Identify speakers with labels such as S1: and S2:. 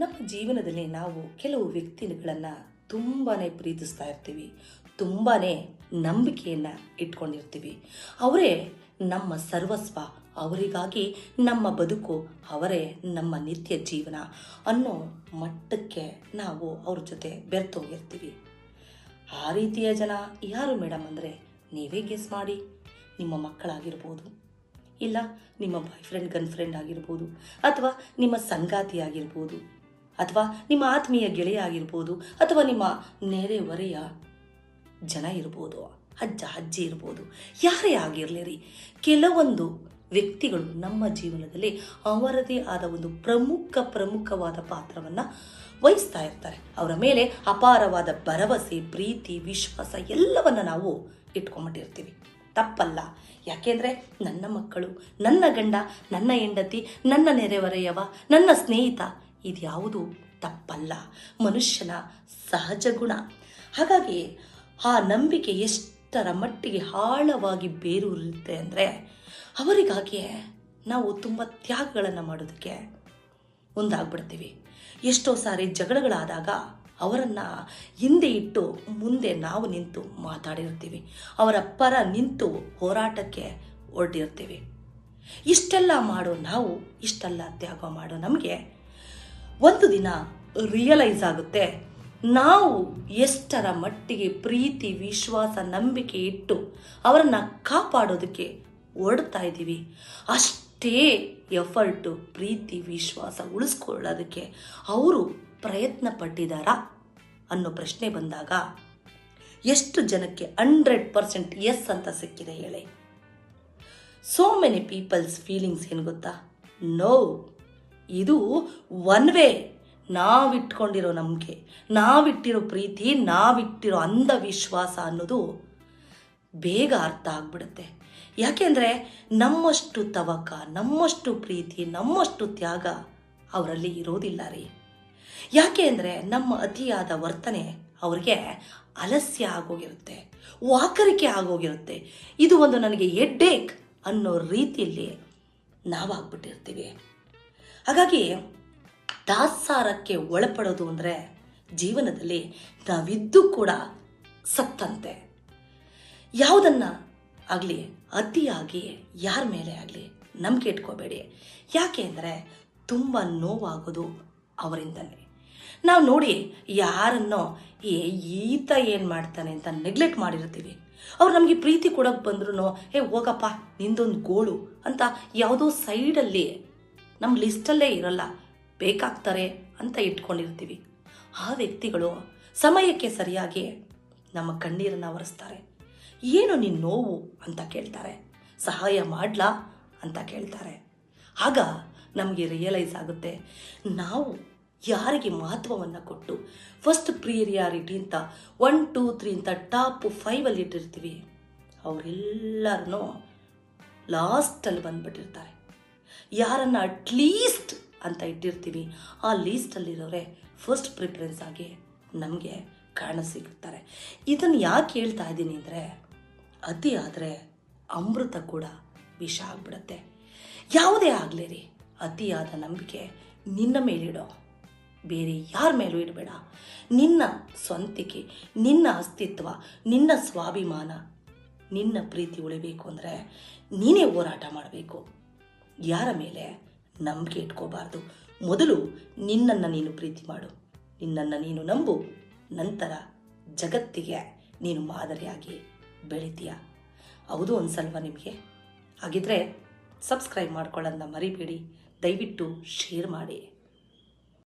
S1: ನಮ್ಮ ಜೀವನದಲ್ಲಿ ನಾವು ಕೆಲವು ವ್ಯಕ್ತಿಗಳನ್ನು ತುಂಬಾ ಪ್ರೀತಿಸ್ತಾ ಇರ್ತೀವಿ ತುಂಬಾ ನಂಬಿಕೆಯನ್ನು ಇಟ್ಕೊಂಡಿರ್ತೀವಿ. ಅವರೇ ನಮ್ಮ ಸರ್ವಸ್ವ, ಅವರಿಗಾಗಿ ನಮ್ಮ ಬದುಕು, ಅವರೇ ನಮ್ಮ ನಿತ್ಯ ಜೀವನ ಅನ್ನೋ ಮಟ್ಟಕ್ಕೆ ನಾವು ಅವ್ರ ಜೊತೆ ಬೆರ್ತೋಗಿರ್ತೀವಿ ಆ ರೀತಿಯ ಜನ ಯಾರು ಮೇಡಮ್ ಅಂದರೆ ನೀವೇ ಗೆಸ್ ಮಾಡಿ. ನಿಮ್ಮ ಮಕ್ಕಳಾಗಿರ್ಬೋದು, ಇಲ್ಲ ನಿಮ್ಮ ಬಾಯ್ ಫ್ರೆಂಡ್ ಗರ್ಲ್ ಫ್ರೆಂಡ್ ಆಗಿರ್ಬೋದು, ಅಥವಾ ನಿಮ್ಮ ಸಂಗಾತಿ ಆಗಿರ್ಬೋದು ಅಥವಾ ನಿಮ್ಮ ಆತ್ಮೀಯ ಗೆಳೆಯ ಆಗಿರ್ಬೋದು ಅಥವಾ ನಿಮ್ಮ ನೆರೆಹೊರೆಯ ಜನ ಇರ್ಬೋದು, ಅಜ್ಜ, ಅಜ್ಜಿ ಇರ್ಬೋದು, ಯಾರೇ ಆಗಿರಲಿ ರೀ ಕೆಲವೊಂದು ವ್ಯಕ್ತಿಗಳು ನಮ್ಮ ಜೀವನದಲ್ಲಿ ಅವರದೇ ಆದ ಒಂದು ಪ್ರಮುಖ, ಪ್ರಮುಖವಾದ ಪಾತ್ರವನ್ನು ವಹಿಸ್ತಾ ಇರ್ತಾರೆ. ಅವರ ಮೇಲೆ ಅಪಾರವಾದ ಭರವಸೆ, ಪ್ರೀತಿ, ವಿಶ್ವಾಸ ಎಲ್ಲವನ್ನು ನಾವು ಇಟ್ಕೊಂಡ್ಬಿಟ್ಟಿರ್ತೀವಿ. ತಪ್ಪಲ್ಲ. ಯಾಕೆಂದರೆ ನನ್ನ ಮಕ್ಕಳು, ನನ್ನ ಗಂಡ, ನನ್ನ ಹೆಂಡತಿ, ನನ್ನ ನೆರೆಹೊರೆಯವ, ನನ್ನ ಸ್ನೇಹಿತ ಇದ್ಯಾವುದು ತಪ್ಪಲ್ಲ. ಮನುಷ್ಯನ ಸಹಜ ಗುಣ. ಹಾಗಾಗಿ ಆ ನಂಬಿಕೆ ಎಷ್ಟರ ಮಟ್ಟಿಗೆ ಆಳವಾಗಿ ಬೇರೂರುತ್ತೆ ಅಂದರೆ, ಅವರಿಗಾಗಿಯೇ ನಾವು ತುಂಬ ತ್ಯಾಗಗಳನ್ನು ಮಾಡೋದಕ್ಕೆ ಮುಂದಾಗ್ಬಿಡ್ತೀವಿ. ಎಷ್ಟೋ ಸಾರಿ ಜಗಳಗಳಾದಾಗ ಅವರನ್ನು ಹಿಂದೆ ಇಟ್ಟು ಮುಂದೆ ನಾವು ನಿಂತು ಮಾತಾಡಿರ್ತೀವಿ. ಅವರ ಪರ ನಿಂತು ಹೋರಾಟಕ್ಕೆ ಹೊರಟಿರ್ತೀವಿ ಇಷ್ಟೆಲ್ಲ ಮಾಡೋ ನಾವು, ಇಷ್ಟೆಲ್ಲ ತ್ಯಾಗ ಮಾಡೋ ನಮಗೆ ಒಂದು ದಿನ ರಿಯಲೈಸ್ ಆಗುತ್ತೆ. ನಾವು ಎಷ್ಟರ ಮಟ್ಟಿಗೆ ಪ್ರೀತಿ, ವಿಶ್ವಾಸ, ನಂಬಿಕೆ ಇಟ್ಟು ಅವರನ್ನು ಕಾಪಾಡೋದಕ್ಕೆ ಹೊರಡ್ತಾ ಇದ್ದೀವಿ. ಅಷ್ಟೇ ಎಫರ್ಟು ಪ್ರೀತಿ, ವಿಶ್ವಾಸ ಉಳಿಸ್ಕೊಳ್ಳೋದಕ್ಕೆ ಅವರು ಪ್ರಯತ್ನ ಪಟ್ಟಿದ್ದಾರಾ ಅನ್ನೋ ಪ್ರಶ್ನೆ ಬಂದಾಗ ಎಷ್ಟು ಜನಕ್ಕೆ ಹಂಡ್ರೆಡ್ ಪರ್ಸೆಂಟ್ ಎಸ್ ಅಂತ ಸಿಕ್ಕಿದೆ ಹೇಳಿ. ಸೋ ಮೆನಿ ಪೀಪಲ್ಸ್ ಫೀಲಿಂಗ್ಸ್ ಏನು ಗೊತ್ತಾ? ನೋ ಇದು ಒನ್ ವೇ ನಾವಿಟ್ಕೊಂಡಿರೋ ನಂಬಿಕೆ, ನಾವಿಟ್ಟಿರೋ ಪ್ರೀತಿ, ನಾವಿಟ್ಟಿರೋ ಅಂಧವಿಶ್ವಾಸ ಅನ್ನೋದು ಬೇಗ ಅರ್ಥ ಆಗ್ಬಿಡುತ್ತೆ. ಯಾಕೆಂದರೆ ನಮ್ಮಷ್ಟು ತವಕ, ನಮ್ಮಷ್ಟು ಪ್ರೀತಿ, ನಮ್ಮಷ್ಟು ತ್ಯಾಗ ಅವರಲ್ಲಿ ಇರೋದಿಲ್ಲ ರೀ. ಯಾಕೆ ಅಂದರೆ ನಮ್ಮ ಅತಿಯಾದ ವರ್ತನೆ ಅವ್ರಿಗೆ ಅಲಸ್ಯ ಆಗೋಗಿರುತ್ತೆ, ವಾಕರಿಕೆ ಆಗೋಗಿರುತ್ತೆ. ಇದು ಒಂದು ನನಗೆ ಎಡ್ಡೇಕ್ ಅನ್ನೋ ರೀತಿಯಲ್ಲಿ ನಾವಾಗ್ಬಿಟ್ಟಿರ್ತೀವಿ. ಹಾಗಾಗಿ ದಾಸಾರಕ್ಕೆ ಒಳಪಡೋದು ಅಂದರೆ ಜೀವನದಲ್ಲಿ ನಾವಿದ್ದು ಕೂಡ ಸತ್ತಂತೆ. ಯಾವುದನ್ನು ಆಗಲಿ, ಅತಿಯಾಗಿ ಯಾರ ಮೇಲೆ ಆಗಲಿ ನಂಬಿಕೆ ಇಟ್ಕೋಬೇಡಿ. ಯಾಕೆ ಅಂದರೆ ತುಂಬ ನೋವಾಗೋದು ಅವರಿಂದಲೇ ನಾವು ನೋಡಿ ಯಾರನ್ನೋ ಏ ಈತ ಏನು ಮಾಡ್ತಾನೆ ಅಂತ ನೆಗ್ಲೆಕ್ಟ್ ಮಾಡಿರ್ತೀವಿ. ಅವ್ರು ನಮಗೆ ಪ್ರೀತಿ ಕೊಡೋಕೆ ಬಂದ್ರೂ ಏ, ಹೋಗಪ್ಪ, ನಿಂದೊಂದು ಗೋಳು ಅಂತ ಯಾವುದೋ ಸೈಡಲ್ಲಿ ನಮ್ಮ ಲಿಸ್ಟಲ್ಲೇ ಇರಲ್ಲ. ಬೇಕಾಗ್ತಾರೆ ಅಂತ ಇಟ್ಕೊಂಡಿರ್ತೀವಿ. ಆ ವ್ಯಕ್ತಿಗಳು ಸಮಯಕ್ಕೆ ಸರಿಯಾಗಿ ನಮ್ಮ ಕಣ್ಣೀರನ್ನು ಒರೆಸ್ತಾರೆ. ಏನು ನಿನ್ನ ನೋವು ಅಂತ ಕೇಳ್ತಾರೆ. ಸಹಾಯ ಮಾಡ್ಲಾ ಅಂತ ಕೇಳ್ತಾರೆ. ಆಗ ನಮಗೆ ರಿಯಲೈಸ್ ಆಗುತ್ತೆ, ನಾವು ಯಾರಿಗೆ ಮಹತ್ವವನ್ನು ಕೊಟ್ಟು ಫಸ್ಟ್ ಪ್ರಿಯರಿಯಾರಿಟಿ ಅಂತ ಒನ್ ಟೂ ತ್ರೀ ಅಂತ ಟಾಪ್ ಫೈವಲ್ಲಿ ಇಟ್ಟಿರ್ತೀವಿ ಅವರೆಲ್ಲರನ್ನೂ ಲಾಸ್ಟಲ್ಲಿ ಬಂದ್ಬಿಟ್ಟಿರ್ತಾರೆ. ಯಾರನ್ನು ಅಟ್ಲೀಸ್ಟ್ ಅಂತ ಇಟ್ಟಿರ್ತೀವಿ, ಆ ಲೀಸ್ಟಲ್ಲಿರೋರೆ ಫಸ್ಟ್ ಪ್ರಿಫರೆನ್ಸ್ ಆಗಿ ನಮಗೆ ಕಾಣ ಸಿಗುತ್ತಾರೆ. ಇದನ್ನು ಯಾಕೆ ಹೇಳ್ತಾ ಇದ್ದೀನಿ ಅಂದರೆ, ಅತಿ ಆದರೆ ಅಮೃತ ಕೂಡ ವಿಷ ಆಗ್ಬಿಡುತ್ತೆ. ಯಾವುದೇ ಆಗಲಿ ರೀ ಅತಿಯಾದ ನಂಬಿಕೆ ನಿನ್ನ ಮೇಲಿಡೋ. ಬೇರೆ ಯಾರ ಮೇಲೂ ಇಡಬೇಡ. ನಿನ್ನ ಸ್ವಂತಿಕೆ, ನಿನ್ನ ಅಸ್ತಿತ್ವ, ನಿನ್ನ ಸ್ವಾಭಿಮಾನ, ನಿನ್ನ ಪ್ರೀತಿ ಉಳಿಬೇಕು ಅಂದರೆ ನೀನೇ ಹೋರಾಟ ಮಾಡಬೇಕು. ಯಾರ ಮೇಲೆ ನಂಬಿಕೆ ಇಟ್ಕೋಬಾರ್ದು? ಮೊದಲು ನಿನ್ನನ್ನು ನೀನು ಪ್ರೀತಿ ಮಾಡು. ನಿನ್ನನ್ನು ನೀನು ನಂಬು. ನಂತರ ಜಗತ್ತಿಗೆ ನೀನು ಮಾದರಿಯಾಗಿ ಬೆಳಿತೀಯ. ಹೌದು ಅನ್ಸಲ್ವಾ ನಿಮಗೆ? ಹಾಗಿದ್ರೆ ಸಬ್ಸ್ಕ್ರೈಬ್ ಮಾಡ್ಕೊಳ್ಳೋದನ್ನ ಮರಿಬೇಡಿ. ದಯವಿಟ್ಟು ಶೇರ್ ಮಾಡಿ.